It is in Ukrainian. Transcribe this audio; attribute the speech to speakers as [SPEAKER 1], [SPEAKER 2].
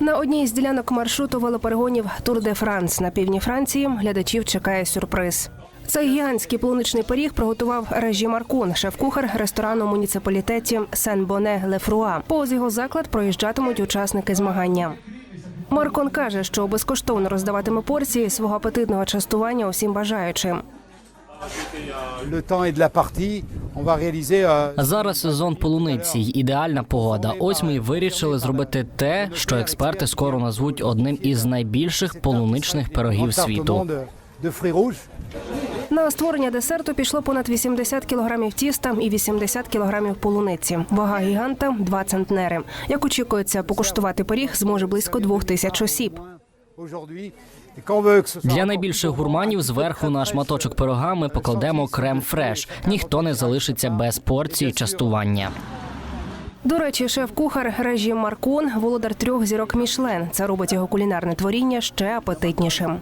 [SPEAKER 1] На одній з ділянок маршруту велоперегонів Тур де Франс на півдні Франції глядачів чекає сюрприз. Цей гігантський полуничний пиріг приготував Режі Маркун, шеф-кухар ресторану в муніципалітеті Сен-Боне Лефруа. Повз його заклад проїжджатимуть учасники змагання. Маркон каже, що безкоштовно роздаватиме порції свого апетитного частування усім бажаючим.
[SPEAKER 2] Euh,
[SPEAKER 3] Зараз сезон полуниці, й ідеальна погода. Ось ми й вирішили зробити те, що експерти скоро назвуть одним із найбільших полуничних пирогів світу.
[SPEAKER 1] На створення десерту пішло понад 80 кілограмів тіста і 80 кілограмів полуниці. Вага гіганта 2 центнери. Як очікується, покуштувати пиріг зможе близько двох тисяч осіб.
[SPEAKER 3] Для найбільших гурманів зверху на шматочок пирога ми покладемо крем фреш. Ніхто не залишиться без порції частування.
[SPEAKER 1] До речі, шеф-кухар Режі Маркон володар трьох зірок Мішлен. Це робить його кулінарне творіння ще апетитнішим.